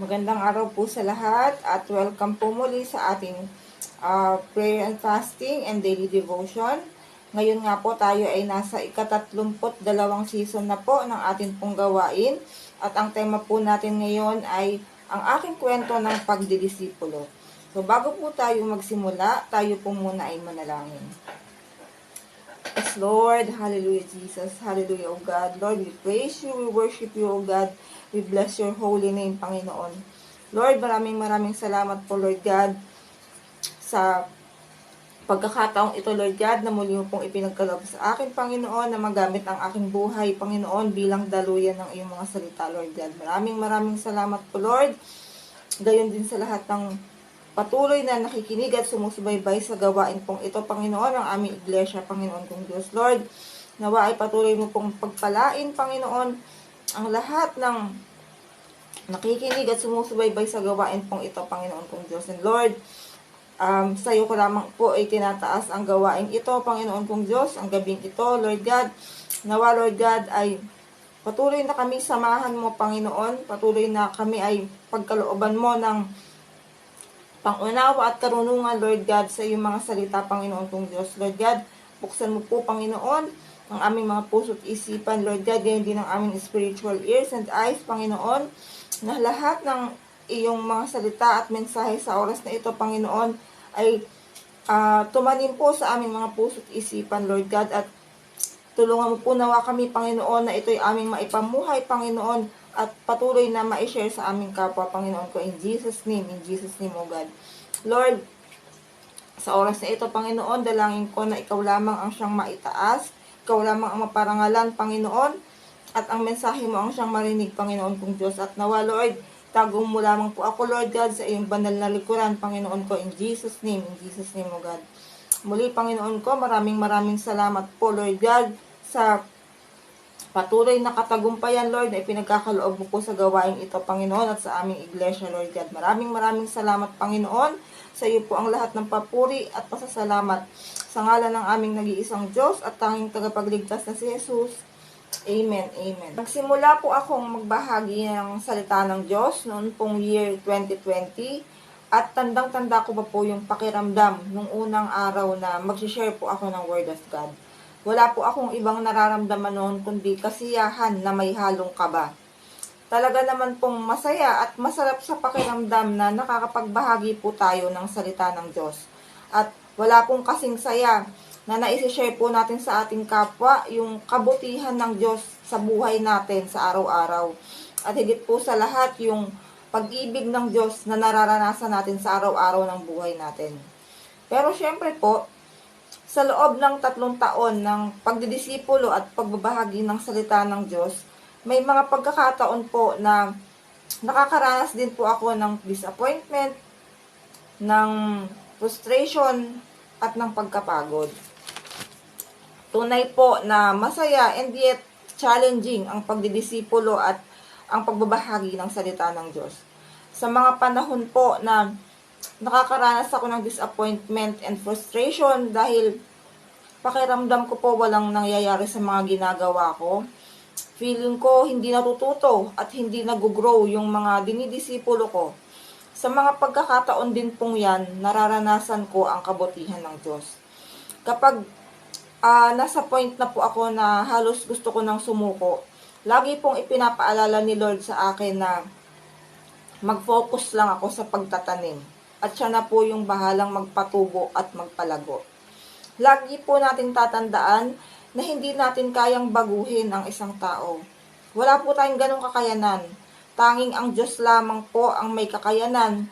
Magandang araw po sa lahat at welcome po muli sa ating uh, prayer and fasting and daily devotion. Ngayon nga po tayo ay nasa ikatatlumput dalawang season na po ng ating pong gawain at ang tema po natin ngayon ay ang aking kwento ng pagdidisipulo. So bago po tayo magsimula, tayo po muna ay manalangin. Lord. Hallelujah, Jesus. Hallelujah, O God. Lord, we praise you. We worship you, O God. We bless your holy name, Panginoon. Lord, maraming maraming salamat po, Lord God, sa pagkakataong ito, Lord God, na muli mo pong ipinagkaloob sa akin, Panginoon, na magamit ang aking buhay, Panginoon, bilang daluyan ng iyong mga salita, Lord God. Maraming maraming salamat po, Lord. Gayon din sa lahat ng patuloy na nakikinig at sumusubaybay sa gawain pong ito, Panginoon, ang aming iglesia, Panginoon kong Diyos. Lord, nawa ay patuloy mo pong pagpalain, Panginoon, ang lahat ng nakikinig at sumusubaybay sa gawain pong ito, Panginoon kong Diyos. And Lord, um, sa iyo ko lamang po ay tinataas ang gawain ito, Panginoon kong Diyos, ang gabing ito, Lord God. Nawa, Lord God, ay patuloy na kami samahan mo, Panginoon. Patuloy na kami ay pagkalooban mo ng pangunawa at karunungan, Lord God, sa iyong mga salita, Panginoon kong Diyos. Lord God, buksan mo po, Panginoon, ang aming mga puso at isipan, Lord God, ganyan din ang aming spiritual ears and eyes, Panginoon, na lahat ng iyong mga salita at mensahe sa oras na ito, Panginoon, ay uh, tumanim po sa aming mga puso at isipan, Lord God, at tulungan mo po nawa kami, Panginoon, na ito'y aming maipamuhay, Panginoon, at patuloy na ma-share sa aming kapwa, Panginoon ko, in Jesus' name, in Jesus' name, O God. Lord, sa oras na ito, Panginoon, dalangin ko na ikaw lamang ang siyang maitaas, ikaw lamang ang maparangalan, Panginoon, at ang mensahe mo ang siyang marinig, Panginoon kong Diyos. At nawa, Lord, tagong mo lamang po ako, Lord God, sa iyong banal na likuran, Panginoon ko, in Jesus' name, in Jesus' name, O God. Muli, Panginoon ko, maraming maraming salamat po, Lord God, sa Patuloy na katagumpayan, Lord, na ipinagkakaloob mo po sa gawain ito, Panginoon, at sa aming iglesia, Lord God. Maraming maraming salamat, Panginoon. Sa iyo po ang lahat ng papuri at pasasalamat. Sa ngalan ng aming nag-iisang Diyos at tanging tagapagligtas na si Jesus. Amen, amen. Nagsimula po akong magbahagi ng salita ng Diyos noon pong year 2020 at tandang-tanda ko pa po yung pakiramdam nung unang araw na mag-share po ako ng Word of God. Wala po akong ibang nararamdaman noon kundi kasiyahan na may halong kaba. Talaga naman pong masaya at masarap sa pakiramdam na nakakapagbahagi po tayo ng salita ng Diyos. At wala pong kasing saya na naisishare po natin sa ating kapwa yung kabutihan ng Diyos sa buhay natin sa araw-araw. At higit po sa lahat yung pag-ibig ng Diyos na nararanasan natin sa araw-araw ng buhay natin. Pero syempre po, sa loob ng tatlong taon ng pagdidisipulo at pagbabahagi ng salita ng Diyos, may mga pagkakataon po na nakakaranas din po ako ng disappointment, ng frustration, at ng pagkapagod. Tunay po na masaya and yet challenging ang pagdidisipulo at ang pagbabahagi ng salita ng Diyos. Sa mga panahon po na nakakaranas ako ng disappointment and frustration dahil pakiramdam ko po walang nangyayari sa mga ginagawa ko. Feeling ko hindi natututo at hindi nag-grow yung mga dinidisipulo ko. Sa mga pagkakataon din pong yan, nararanasan ko ang kabutihan ng Diyos. Kapag uh, nasa point na po ako na halos gusto ko nang sumuko, lagi pong ipinapaalala ni Lord sa akin na mag-focus lang ako sa pagtatanim at siya na po yung bahalang magpatubo at magpalago. Lagi po natin tatandaan na hindi natin kayang baguhin ang isang tao. Wala po tayong ganong kakayanan. Tanging ang Diyos lamang po ang may kakayanan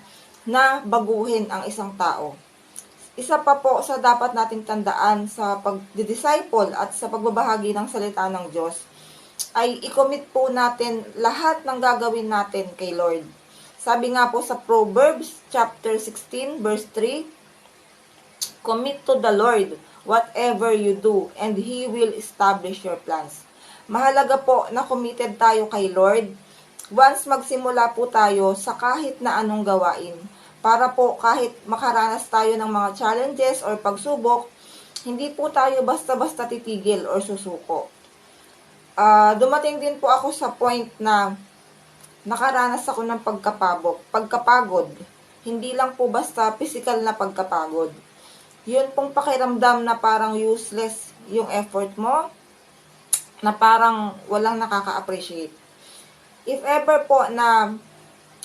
na baguhin ang isang tao. Isa pa po sa dapat nating tandaan sa pag-disciple at sa pagbabahagi ng salita ng Diyos ay i-commit po natin lahat ng gagawin natin kay Lord sabi nga po sa Proverbs chapter 16 verse 3, Commit to the Lord whatever you do and He will establish your plans. Mahalaga po na committed tayo kay Lord once magsimula po tayo sa kahit na anong gawain. Para po kahit makaranas tayo ng mga challenges or pagsubok, hindi po tayo basta-basta titigil or susuko. Uh, dumating din po ako sa point na nakaranas ako ng pagkapabok, pagkapagod. Hindi lang po basta physical na pagkapagod. Yun pong pakiramdam na parang useless yung effort mo, na parang walang nakaka-appreciate. If ever po na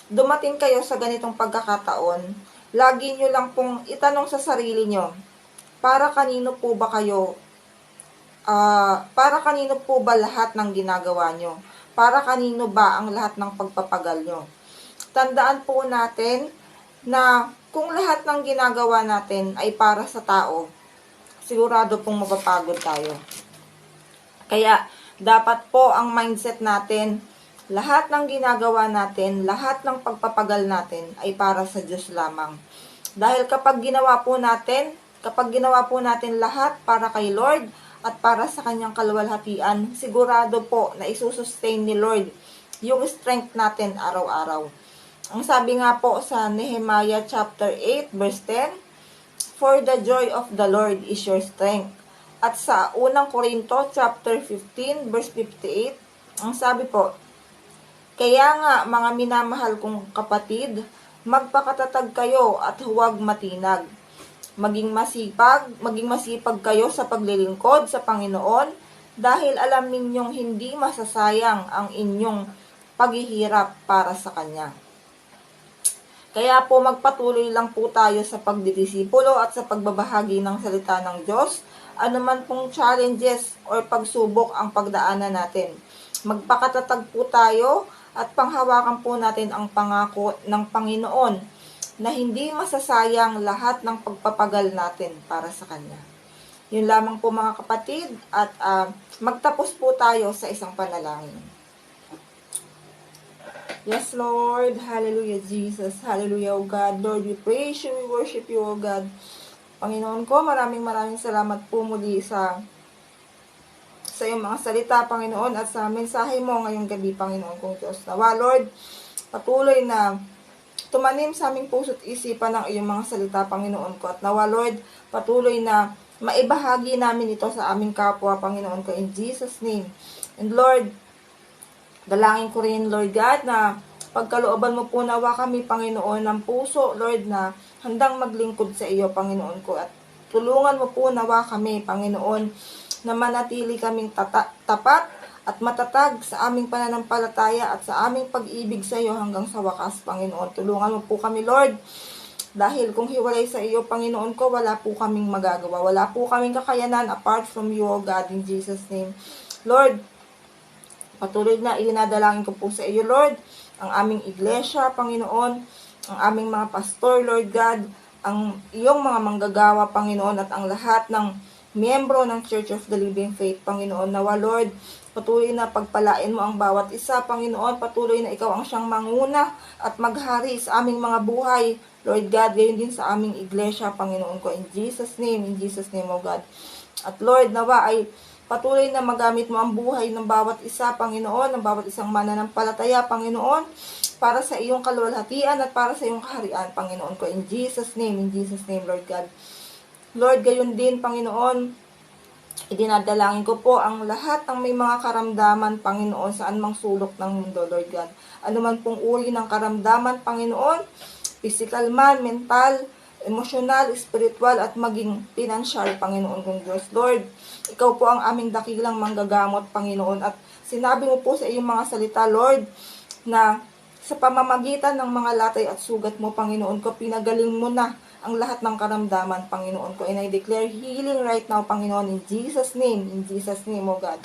dumating kayo sa ganitong pagkakataon, lagi nyo lang pong itanong sa sarili nyo, para kanino po ba kayo, ah, para kanino po ba lahat ng ginagawa nyo? Para kanino ba ang lahat ng pagpapagal nyo? Tandaan po natin na kung lahat ng ginagawa natin ay para sa tao, sigurado pong mapapagod tayo. Kaya, dapat po ang mindset natin, lahat ng ginagawa natin, lahat ng pagpapagal natin ay para sa Diyos lamang. Dahil kapag ginawa po natin, kapag ginawa po natin lahat para kay Lord at para sa kanyang kaluwalhatian, sigurado po na isusustain ni Lord yung strength natin araw-araw. Ang sabi nga po sa Nehemiah chapter 8 verse 10, For the joy of the Lord is your strength. At sa unang Korinto chapter 15 verse 58, ang sabi po, Kaya nga mga minamahal kong kapatid, magpakatatag kayo at huwag matinag. Maging masipag, maging masipag kayo sa paglilingkod sa Panginoon dahil alam ninyong hindi masasayang ang inyong paghihirap para sa Kanya. Kaya po magpatuloy lang po tayo sa pagdidisipulo at sa pagbabahagi ng salita ng Diyos, anuman pong challenges or pagsubok ang pagdaanan natin. Magpakatatag po tayo at panghawakan po natin ang pangako ng Panginoon na hindi masasayang lahat ng pagpapagal natin para sa Kanya. Yun lamang po mga kapatid at ah, magtapos po tayo sa isang panalangin. Yes, Lord. Hallelujah, Jesus. Hallelujah, O God. Lord, we praise you, we worship you, O God. Panginoon ko, maraming maraming salamat po muli sa sa iyong mga salita, Panginoon, at sa mensahe mo ngayong gabi, Panginoon kong Diyos. Nawa, Lord, patuloy na tumanim sa aming puso't isipan ng iyong mga salita, Panginoon ko. At nawa, Lord, patuloy na maibahagi namin ito sa aming kapwa, Panginoon ko, in Jesus' name. And Lord, dalangin ko rin, Lord God, na pagkalooban mo po nawa kami, Panginoon, ng puso, Lord, na handang maglingkod sa iyo, Panginoon ko. At tulungan mo po nawa kami, Panginoon, na manatili kaming tata- tapat at matatag sa aming pananampalataya at sa aming pag-ibig sa iyo hanggang sa wakas, Panginoon. Tulungan mo po kami, Lord, dahil kung hiwalay sa iyo, Panginoon ko, wala po kaming magagawa. Wala po kaming kakayanan apart from you, O God, in Jesus' name. Lord, patuloy na ilinadalangin ko po sa iyo, Lord, ang aming iglesia, Panginoon, ang aming mga pastor, Lord God, ang iyong mga manggagawa, Panginoon, at ang lahat ng miyembro ng Church of the Living Faith, Panginoon. Nawa, Lord, patuloy na pagpalain mo ang bawat isa, Panginoon. Patuloy na ikaw ang siyang manguna at maghari sa aming mga buhay. Lord God, gayon din sa aming iglesia, Panginoon ko. In Jesus' name, in Jesus' name, O God. At Lord, nawa ay patuloy na magamit mo ang buhay ng bawat isa, Panginoon, ng bawat isang mananampalataya, Panginoon, para sa iyong kaluwalhatian at para sa iyong kaharian, Panginoon ko. In Jesus' name, in Jesus' name, Lord God. Lord, gayon din, Panginoon, idinadalangin ko po ang lahat ng may mga karamdaman, Panginoon, saan mang sulok ng mundo, Lord God. Ano man pong uri ng karamdaman, Panginoon, physical man, mental, emosyonal, spiritual, at maging financial, Panginoon kong Diyos. Lord, ikaw po ang aming dakilang manggagamot, Panginoon. At sinabi mo po sa iyong mga salita, Lord, na sa pamamagitan ng mga latay at sugat mo, Panginoon ko, pinagaling mo na ang lahat ng karamdaman, Panginoon ko. And I declare healing right now, Panginoon, in Jesus' name, in Jesus' name, O God.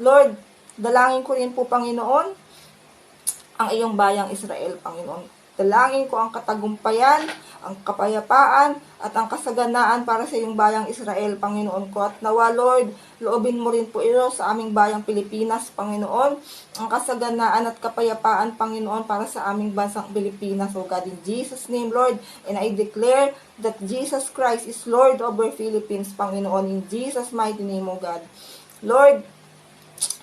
Lord, dalangin ko rin po, Panginoon, ang iyong bayang Israel, Panginoon. Dalangin ko ang katagumpayan, ang kapayapaan, at ang kasaganaan para sa iyong bayang Israel, Panginoon ko. At nawa, Lord, loobin mo rin po ito sa aming bayang Pilipinas, Panginoon. Ang kasaganaan at kapayapaan, Panginoon, para sa aming bansang Pilipinas, O God, in Jesus' name, Lord. And I declare that Jesus Christ is Lord over Philippines, Panginoon, in Jesus' mighty name, O God. Lord,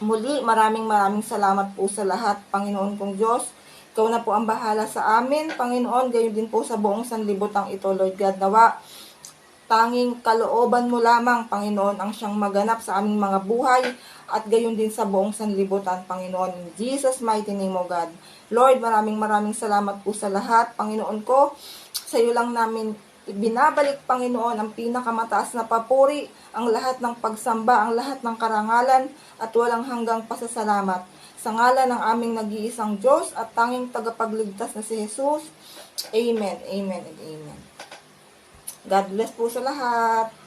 muli, maraming maraming salamat po sa lahat, Panginoon kong Diyos. Ikaw na po ang bahala sa amin, Panginoon, gayon din po sa buong sanlibotang ito, Lord God. Nawa, tanging kalooban mo lamang, Panginoon, ang siyang maganap sa aming mga buhay at gayon din sa buong sanlibutan, Panginoon. In Jesus' mighty name, O God. Lord, maraming maraming salamat po sa lahat. Panginoon ko, sa iyo lang namin binabalik, Panginoon, ang pinakamataas na papuri, ang lahat ng pagsamba, ang lahat ng karangalan, at walang hanggang pasasalamat. Sa ngalan ng aming nag-iisang Diyos at tanging tagapagligtas na si Jesus. Amen, amen, and amen. God bless po sa lahat.